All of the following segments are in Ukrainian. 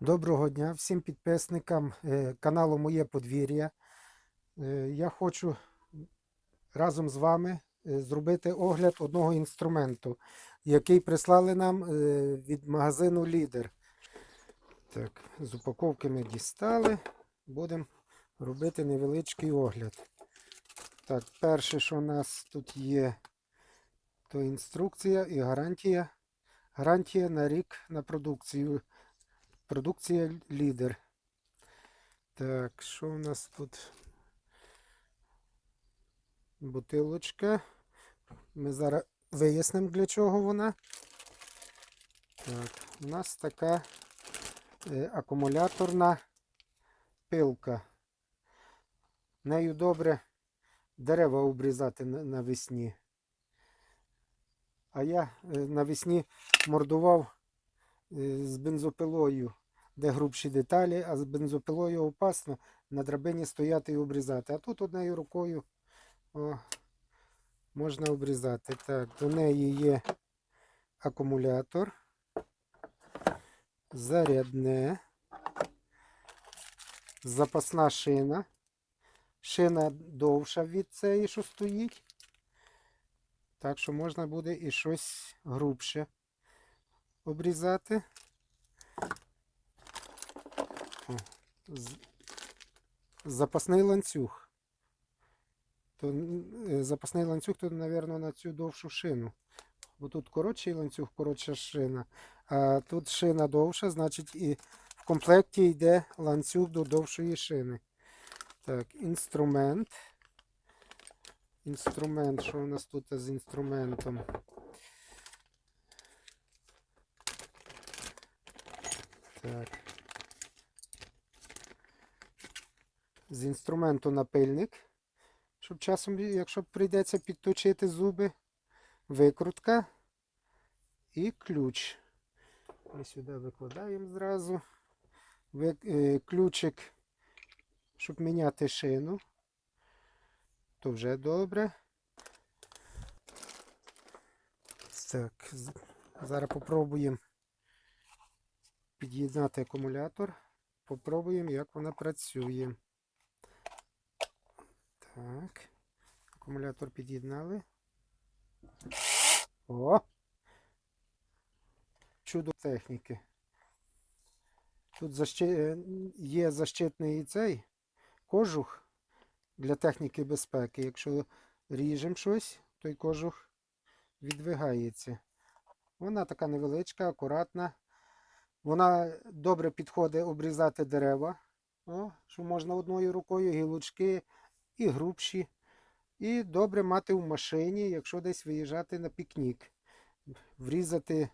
Доброго дня всім підписникам е, каналу Моє подвір'я. Е, Я хочу разом з вами е, зробити огляд одного інструменту, який прислали нам від магазину Лідер. Так, з упаковки ми дістали. Будемо робити невеличкий огляд. Так, перше, що у нас тут є, то інструкція і гарантія. Гарантія на рік на продукцію. Продукція лідер. Так, що у нас тут? Бутилочка. Ми зараз вияснимо, для чого вона. Так, у нас така е, акумуляторна пилка. Нею добре дерева обрізати навесні. А я е, навесні мордував з бензопилою, де грубші деталі, а з бензопилою опасно на драбині стояти і обрізати. А тут однією рукою о, можна обрізати. Так, до неї є акумулятор, зарядне, запасна шина. Шина довша від цієї, що стоїть. Так що можна буде і щось грубше обрізати. Запасний ланцюг. То, е, запасний ланцюг, то, мабуть, на цю довшу шину. Бо тут коротший ланцюг, коротша шина. А тут шина довша, значить і в комплекті йде ланцюг до довшої шини. Так, інструмент. Інструмент, що у нас тут з інструментом? Так. З інструменту напильник. Щоб часом, якщо прийдеться підточити зуби, викрутка і ключ. Ми сюди викладаємо зразу. Е, ключик, щоб міняти шину. То вже добре. Так, зараз попробуємо під'єднати акумулятор. Попробуємо, як вона працює. Так. Акумулятор під'єднали. О! Чудо техніки. Тут е, є защитний цей кожух для техніки безпеки. Якщо ріжемо щось, той кожух відвигається. Вона така невеличка, акуратна. Вона добре підходить обрізати дерева. О, що можна одною рукою, гілочки і грубші. І добре мати в машині, якщо десь виїжджати на пікнік. Врізати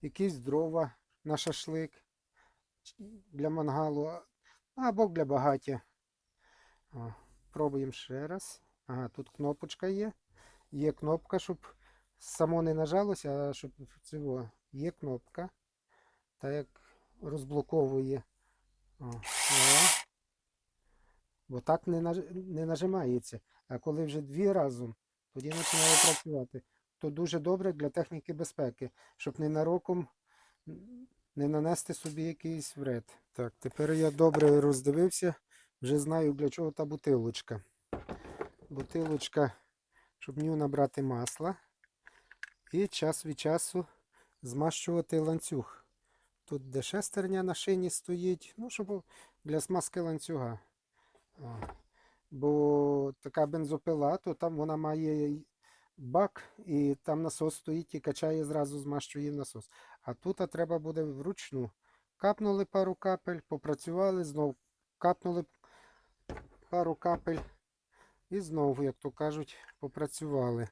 якісь дрова на шашлик для мангалу або для багаття. Пробуємо ще раз. Ага, тут кнопочка є. Є кнопка, щоб само не нажалося, а щоб цього. Є кнопка. Та як розблоковує. О, о. Бо так не, наж... не нажимається. А коли вже дві разом, тоді починає працювати. То дуже добре для техніки безпеки, щоб ненароком не нанести собі якийсь вред. Так, тепер я добре роздивився, вже знаю для чого та бутилочка. Бутилочка, щоб в нього набрати масла. І час від часу змащувати ланцюг. Тут де шестерня на шині стоїть, ну, щоб для смазки ланцюга. Бо така бензопила, то там вона має бак, і там насос стоїть і качає, зразу змащує насос. А тут а треба буде вручну. Капнули пару капель, попрацювали, знов капнули пару капель. І знову, як то кажуть, попрацювали.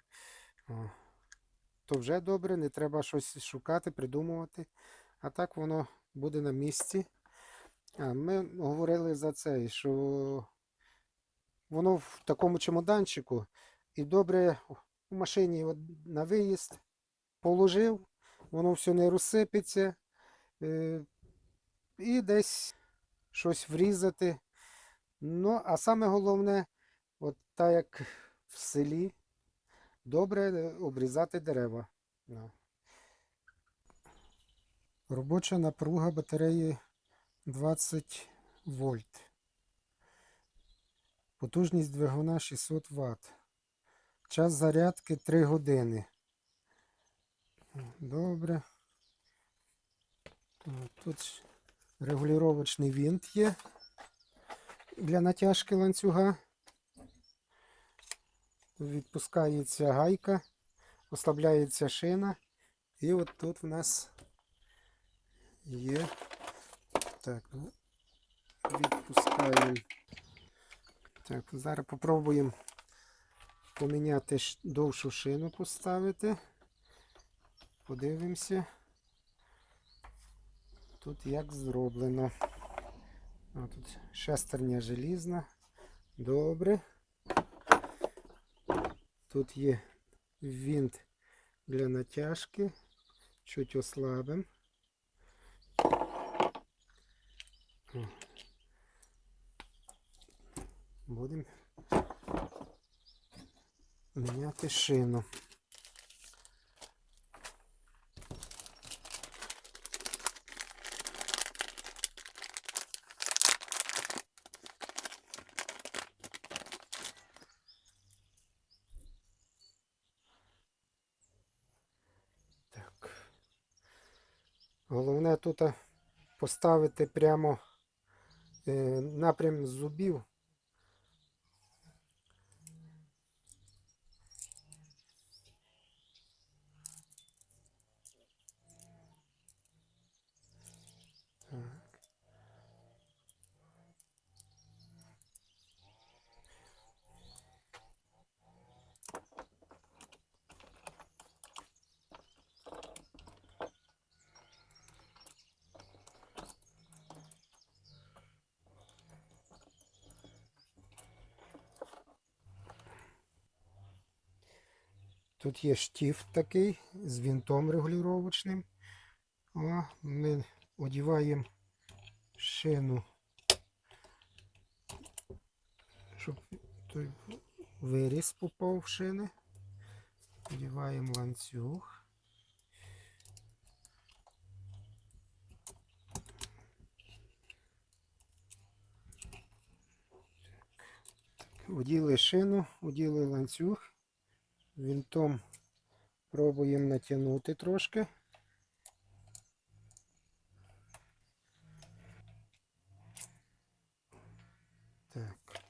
То вже добре, не треба щось шукати, придумувати. А так воно буде на місці. А, ми говорили за це, що воно в такому чемоданчику і добре у машині на виїзд положив, воно все не розсипеться. Е, і десь щось врізати. Ну, а саме головне, от так як в селі, добре обрізати дерева. Робоча напруга батареї 20 вольт. Потужність двигуна 600 Вт. Час зарядки 3 години. Добре. Тут регулювачний винт є для натяжки ланцюга. Відпускається гайка, ослабляється шина. І от тут в нас є. Так, ну, відпускаємо. Так, зараз попробуємо поміняти довшу шину поставити. Подивимося. Тут як зроблено. А, тут шестерня желізна. Добре. Тут є винт для натяжки. Чуть ослабим. О. Будемо міняти шину. Головне тут поставити прямо напрям зубів. Тут є штифт такий з вінтом регулювачним. Ми одіваємо шину, щоб той виріз попав в шини. Одіваємо ланцюг. Оділи шину, оділи ланцюг. Вінтом пробуємо натягнути трошки. Так.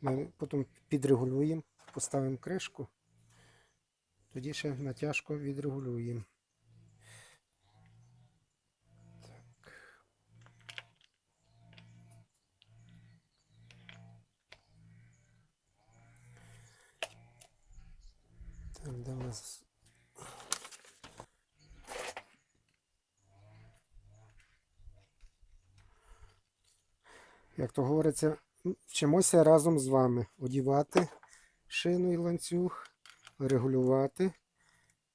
Ми потім підрегулюємо, поставимо кришку, тоді ще натяжку відрегулюємо. Так. Нас як то говориться, вчимося разом з вами одівати шину і ланцюг, регулювати,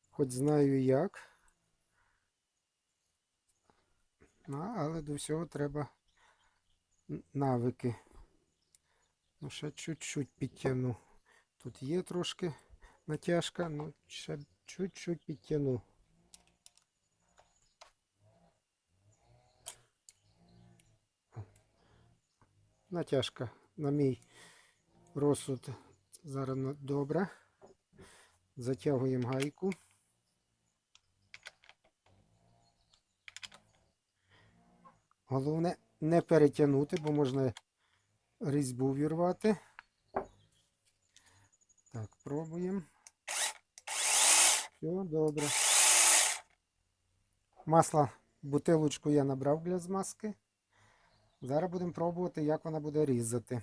хоч знаю як. Ну, але до всього треба навики. Ну, ще чуть-чуть підтягну. Тут є трошки натяжка, ну ще чуть-чуть підтягну. Натяжка на мій розсуд зараз добре. Затягуємо гайку. Головне не перетягнути, бо можна різьбу вірвати. Так, пробуємо. Все, добре. Масла бутилочку я набрав для змазки. Зараз будемо пробувати, як вона буде різати.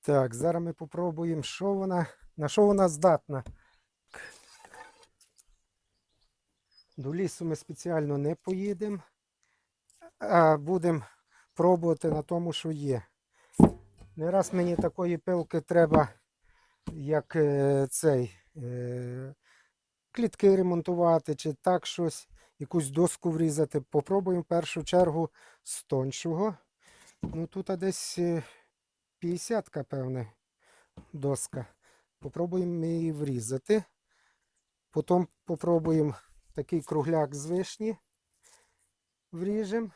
Так, зараз ми попробуємо, що вона, на що вона здатна. До лісу ми спеціально не поїдемо, а будемо пробувати на тому, що є. Не раз мені такої пилки треба, як е, цей, е, клітки ремонтувати, чи так щось, якусь доску врізати. Попробуємо в першу чергу з тоншого. Ну тут десь е, 50, певне, доска. Попробуємо її врізати. Потім попробуємо такий кругляк з вишні вріжемо.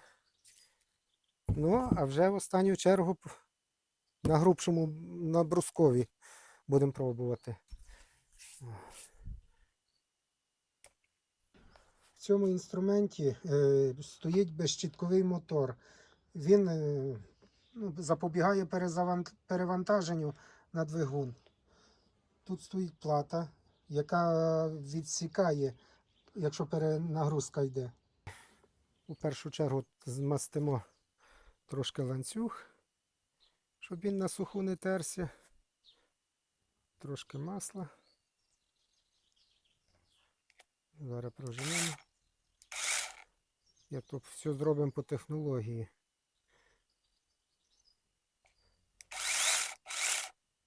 Ну, а вже в останню чергу на грубшому, на брускові будемо пробувати. В цьому інструменті е, стоїть безщітковий мотор. Він е, ну, запобігає перевантаженню на двигун. Тут стоїть плата, яка відсікає, якщо перенагрузка йде. У першу чергу змастимо трошки ланцюг, щоб він на суху не терся. Трошки масла. Зараз проженемо. Я тут все зробимо по технології.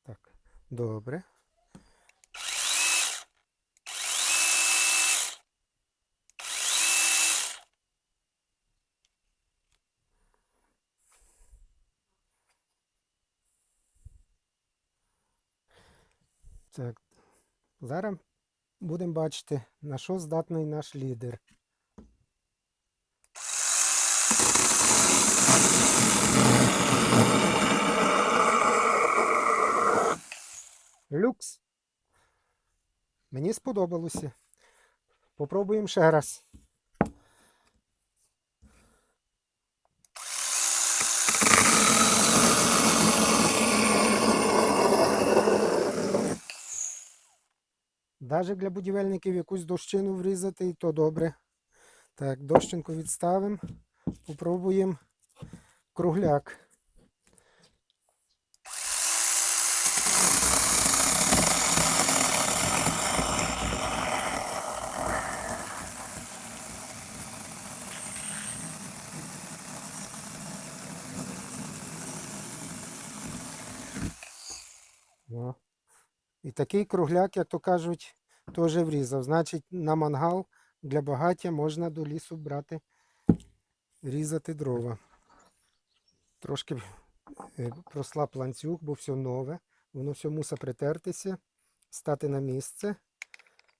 Так, добре. Так, зараз будемо бачити, на що здатний наш лідер. Люкс. Мені сподобалося. Попробуємо ще раз. Навіть для будівельників якусь дощину врізати, і то добре. Так, дощинку відставимо. Попробуємо кругляк. О. І такий кругляк, як то кажуть, теж врізав. Значить, на мангал для багаття можна до лісу брати, різати дрова. Трошки е, прослаб ланцюг, бо все нове. Воно все мусить притертися, стати на місце.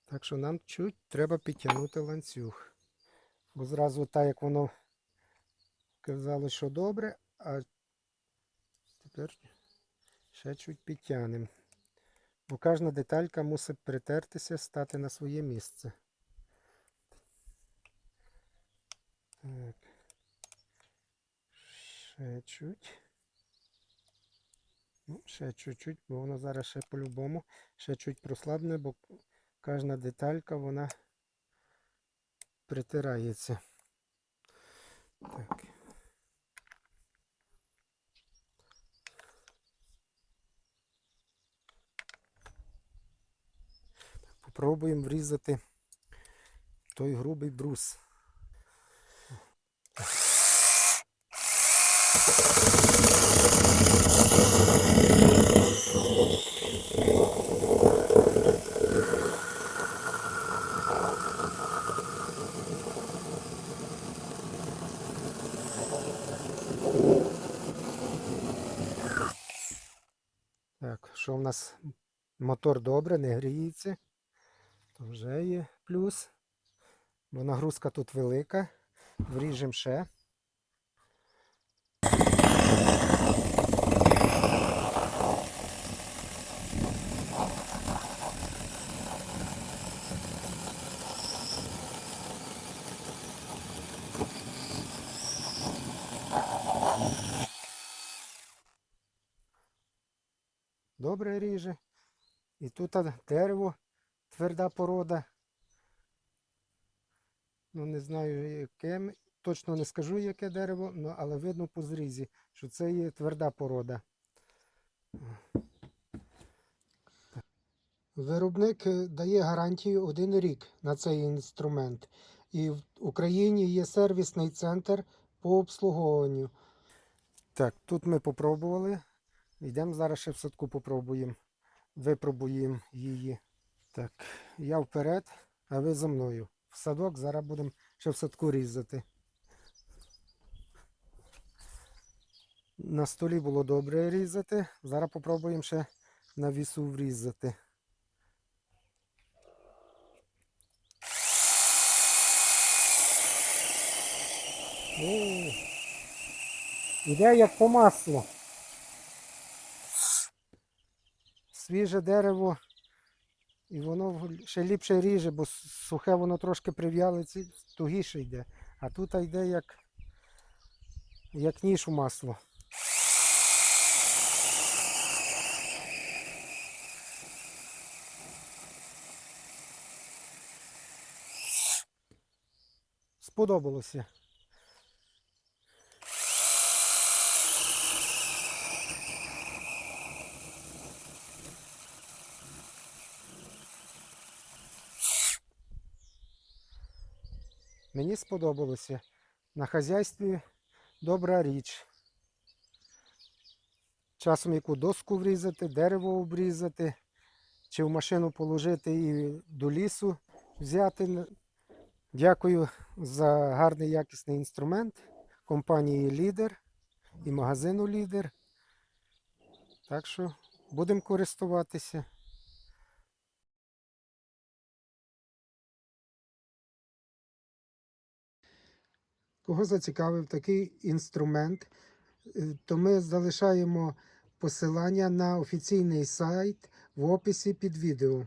Так що нам чуть треба підтягнути ланцюг. Бо зразу так, як воно казало, що добре, а тепер ще чуть підтягнемо. Бо кожна деталька мусить притертися, стати на своє місце. Так. Ще чуть. Ну, ще чуть-чуть, бо воно зараз ще по-любому ще чуть прослабне, бо кожна деталька вона притирається. Так. Попробуємо врізати той грубий брус. Так, що в нас мотор добре, не гріється. То вже є плюс. Бо нагрузка тут велика. Вріжемо ще. Добре ріже. І тут дерево, тверда порода. Ну, не знаю, яке, точно не скажу, яке дерево, ну, але видно по зрізі, що це є тверда порода. Виробник е, дає гарантію один рік на цей інструмент. І в Україні є сервісний центр по обслуговуванню. Так, тут ми попробували. Йдемо зараз ще в садку попробуємо. Випробуємо її. Так, я вперед, а ви за мною. В садок зараз будемо ще в садку різати. На столі було добре різати. Зараз попробуємо ще на вісу врізати. О, Іде як по маслу. Свіже дерево, і воно ще ліпше ріже, бо сухе воно трошки прив'ялиться, тугіше йде. А тут йде як, як ніж у масло. Сподобалося. Мені сподобалося. На хазяйстві добра річ. Часом яку доску врізати, дерево обрізати, чи в машину положити і до лісу взяти. Дякую за гарний якісний інструмент компанії Лідер і магазину Лідер. Так що будемо користуватися. Кого зацікавив такий інструмент, е, то ми залишаємо посилання на офіційний сайт в описі під відео.